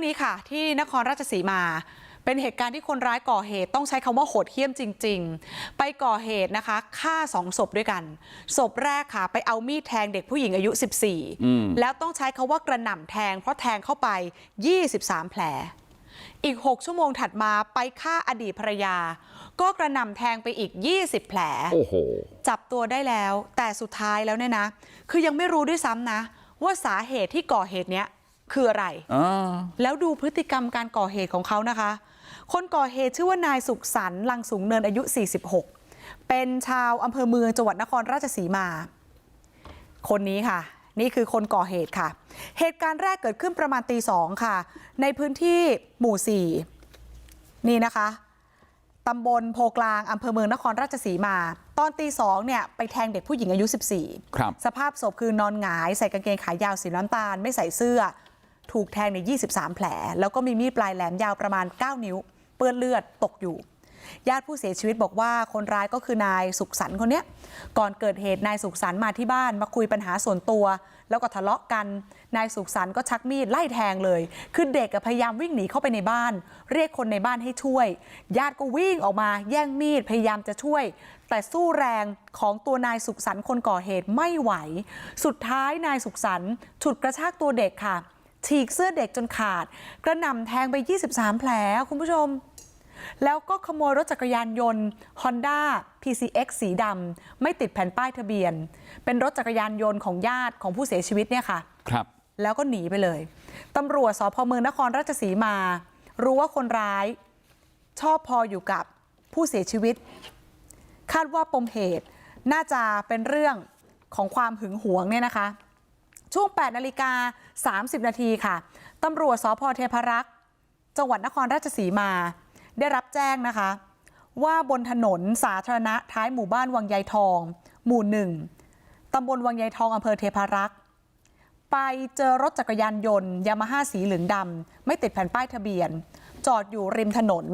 รื่องนี้ค่ะ ที่นครราชสีมา เป็นเหตุการณ์ที่คนร้ายก่อเหตุต้องใช้คำว่าโหดเหี้ยมจริง ๆ ไปก่อเหตุนะคะฆ่าสองศพด้วยกันศพแรกค่ะ ไปเอามีดแทงเด็กผู้หญิงอายุ 14 แล้วต้องใช้คาว่ากระหน่ำแทง เพราะแทงเข้าไป 23 แผล อีก 6 ชั่วโมงถัดมาไปฆ่าอดีตภรรยา ก็กระหน่ำแทงไปอีก 20 แผลโอ้โหจับตัวได้แล้ว แต่สุดท้ายแล้วเนี่ยนะ คือยังไม่รู้ด้วยซ้ำนะ ว่าสาเหตุที่ก่อเหตุเนี้ย คืออะไรอ่าแล้วดูพฤติกรรมการก่อเหตุของเขานะคะคนก่อเหตุชื่อว่านายสุขสันต์ลังสูงเนินอายุ46เป็นชาวอำเภอเมืองจังหวัดนครราชสีมา คนนี้ค่ะ นี่คือคนก่อเหตุค่ะ เหตุการณ์แรกเกิดขึ้นประมาณตีสองค่ะ ในพื้นที่หมู่สี่นี่นะคะตำบลโพกลางอำเภอเมืองนครราชสีมา ตอนตีสองเนี่ยไปแทงเด็กผู้หญิงอายุ 14 ครับ สภาพศพคือนอนหงายใส่กางเกงขายาวสีน้ำตาลไม่ใส่เสื้อ ถูกแทงใน23แผลแล้วก็มีมีดปลายแหลมยาวประมาณ 9 นิ้ว เปื้อนเลือดตกอยู่ ญาติผู้เสียชีวิตบอกว่าคนร้ายก็คือนายสุขสันต์คนนี้ก่อนเกิดเหตุนายสุขสันต์มาที่บ้านมาคุยปัญหาส่วนตัว แล้วก็ทะเลาะกัน นายสุขสันต์ก็ชักมีดไล่แทงเลยคือเด็กพยายามวิ่งหนีเข้าไปในบ้าน เรียกคนในบ้านให้ช่วย ญาติก็วิ่งออกมาแย่งมีดพยายามจะช่วย แต่สู้แรงของตัวนายสุขสันต์คนก่อเหตุไม่ไหว สุดท้ายนายสุขสันต์ฉุดกระชากตัวเด็กค่ะ ฉีกเสื้อเด็กจนขาด กระหน่ำแทงไป 23 แผลคุณผู้ชม แล้วก็ขโมยรถจักรยานยนต์ Honda PCX สีดำไม่ติดแผ่นป้ายทะเบียน เป็นรถจักรยานยนต์ของญาติของผู้เสียชีวิตเนี่ยค่ะครับ แล้วก็หนีไปเลยตำรวจสพเมืองนครราชสีมา รู้ว่าคนร้ายชอบพออยู่กับผู้เสียชีวิต คาดว่าปมเหตุน่าจะเป็นเรื่องของความหึงหวงเนี่ยนะคะ ช่วง8นาฬิกา30 นาทีค่ะตำรวจสพเทพรักษ์จังหวัดนครราชสีมา ได้รับแจ้งนะคะ ว่าบนถนนสาธารณะท้ายหมู่บ้านวังยายทอง หมู่หนึ่งตำบลวังยายทองอำเภอเทพรักษ์ไปเจอรถจักรยานยนต์ยามาฮ่าสีเหลืองดำไม่ติดแผ่นป้ายทะเบียน จอดอยู่ริมถนน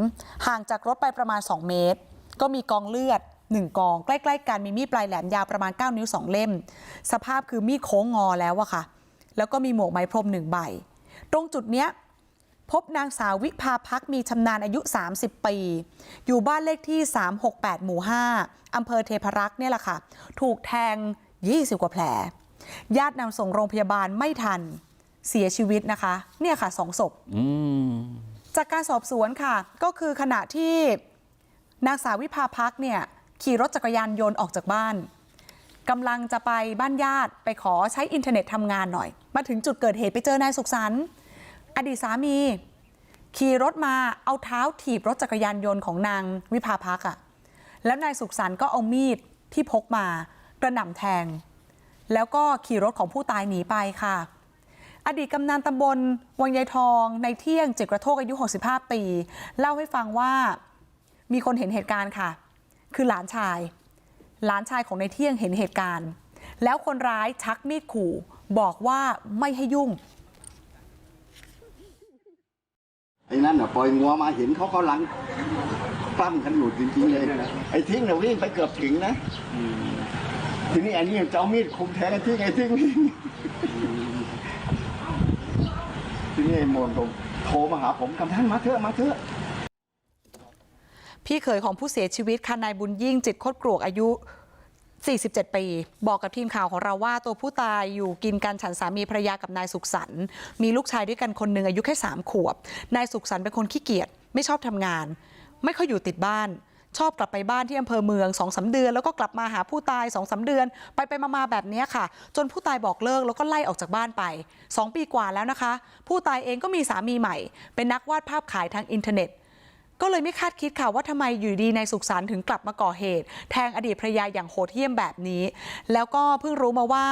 ห่างจากรถไปประมาณ 2 เมตร ก็มีกองเลือด 1กองใกล้ๆกันมีมีดปลายแหลมยาวประมาณ9นิ้ว2เล่ม สภาพคือมีดโค้งงอแล้วอะค่ะ แล้วก็มีหมวกไหมพรมหนึ่งใบ ตรงจุดเนี้ยพบนางสาววิภาพักมีชำนาญอายุ 30 ปี อยู่บ้านเลขที่ 368 หมู่ 5อำเภอเทพารักษ์เนี่ยแหละค่ะ ถูกแทง 20 กว่าแผล ญาตินำส่งโรงพยาบาลไม่ทัน เสียชีวิตนะคะ เนี่ยค่ะสองศพอืมจากการสอบสวนค่ะ ก็คือขณะที่นางสาววิภาพักเนี่ย ขี่รถจักรยานยนต์ออกจากบ้านกำลังจะไปบ้านญาติไปขอใช้อินเทอร์เน็ตทำงานหน่อย มาถึงจุดเกิดเหตุไปเจอนายสุขสันต์อดีตสามี ขี่รถมาเอาเท้าถีบรถจักรยานยนต์ของนางวิภาพักอะ่ะแล้วนายสุขสันต์ก็เอามีดที่พกมากระหน่ำแทง แล้วก็ขี่รถของผู้ตายหนีไปค่ะ อดีตกำนันตำบลวังยายทองในเที่ยงเจดกระโทกอายุ 65 ปี เล่าให้ฟังว่ามีคนเห็นเหตุการณ์ค่ะ คือหลานชาย หลานชายของในเที่ยงเห็นเหตุการณ์ แล้วคนร้ายชักมีดขู่บอกว่าไม่ให้ยุ่งไอ้นั่นน่ะปล่อยงัวมาเห็นเขากำลังปั้มกันอยู่จริงๆเลยไอ้ทิ้งเนี่ยวิ่งไปเกือบถึงนะทีนี้ไอ้นี่จะเอามีดคุมแทงไอ้ทิ้งไอ้ทิ้งวิ่งทีนี้ไอ้มนผมโทรมาหาผมกำท่านมาเถอะมาเถอะ พี่เขยของผู้เสียชีวิตค่ะนายบุญยิ่งจิตโคตรกรวกอายุ47 ปี บอกกับทีมข่าวของเราว่าตัวผู้ตายอยู่กินกันฉันสามีภรรยากับนายสุขสันต์มีลูกชายด้วยกันคนหนึ่งอายุแค่ 3 ขวบ นายสุขสันต์เป็นคนขี้เกียจไม่ชอบทำงาน ไม่ค่อยอยู่ติดบ้าน ชอบกลับไปบ้านที่อำเภอเมืองสองสาเดือน แล้วก็กลับมาหาผู้ตายสองสาเดือน ไปไปมาๆแบบนี้ค่ะ จนผู้ตายบอกเลิกแล้วก็ไล่ออกจากบ้านไปสองปีกว่าแล้วนะคะ ผู้ตายเองก็มีสามีใหม่ เป็นนักวาดภาพขายทางอินเทอร์เน็ต ก็เลยไม่คาดคิดค่ะว่าทำไมอยู่ดีนายสุขสันต์ถึงกลับมาก่อเหตุ แทงอดีตภรรยาอย่างโหดเหี้ยมแบบนี้ แล้วก็เพิ่งรู้มาว่า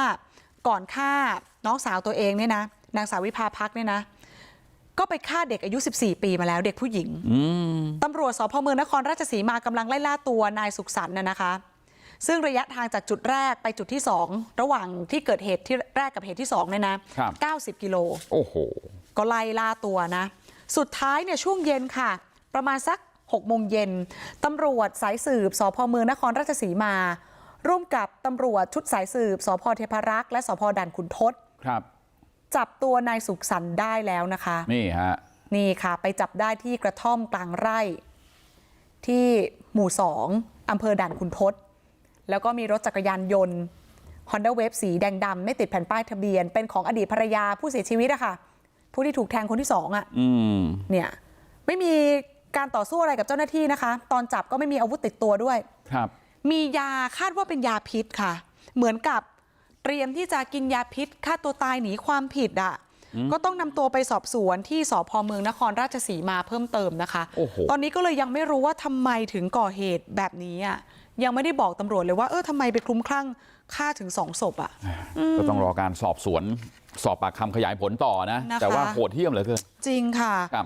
ก่อนฆ่าน้องสาวตัวเองเนี่ยนะนางสาววิภาพักเนี่ยนะก็ไปฆ่าเด็กอายุ 14 ปีมาแล้วเด็กผู้หญิงอืมตำรวจสพเมืองนครราชสีมากำลังไล่ล่าตัวนายสุขสันต์น่ะนะคะ ซึ่งระยะทางจากจุดแรกไปจุดที่สองระหว่างที่เกิดเหตุที่แรกกับเหตุที่สองเนี่ยนะครับ90 กิโลโอ้โห ก็ไล่ล่าตัวนะ สุดท้ายเนี่ยช่วงเย็นค่ะ ประมาณสัก6โมงเย็นตำรวจสายสืบสพเมืองนครราชสีมา ร่วมกับตำรวจชุดสายสืบสพเทพารักษ์และสพด่านขุนทดครับไจับตัวนายสุขสันต์ได้แล้วนะคะ นี่ฮะนี่ค่ะ ไปจับได้ที่กระท่อมกลางไร่ ที่หมู่สองอำเภอด่านขุนทดแล้วก็มีรถจักรยานยนต์ Honda Wave สีแดงดำไม่ติดแผ่นป้ายทะเบียน เป็นของอดีตภรรยาผู้เสียชีวิตอะค่ะ ผู้ที่ถูกแทงคนที่สองอะอืมเนี่ยไม่มี การต่อสู้อะไรกับเจ้าหน้าที่นะคะ ตอนจับก็ไม่มีอาวุธติดตัวด้วยครับมียาคาดว่าเป็นยาพิษค่ะ เหมือนกับเตรียมที่จะกินยาพิษฆ่าตัวตายหนีความผิดอะก็ต้องนำตัวไปสอบสวนที่สพเมืองนครราชสีมาเพิ่มเติมนะคะโอ้โหตอนนี้ก็เลยยังไม่รู้ว่าทำไมถึงก่อเหตุแบบนี้อะยังไม่ได้บอกตำรวจเลยว่าเออทำไมไปคลุ้มคลั่งฆ่าถึงสองศพอะก็ต้องรอการสอบสวนสอบปากคำขยายผลต่อนะนะคะแต่ว่าโหดเหี้ยมเหลือเกินจริงค่ะครับ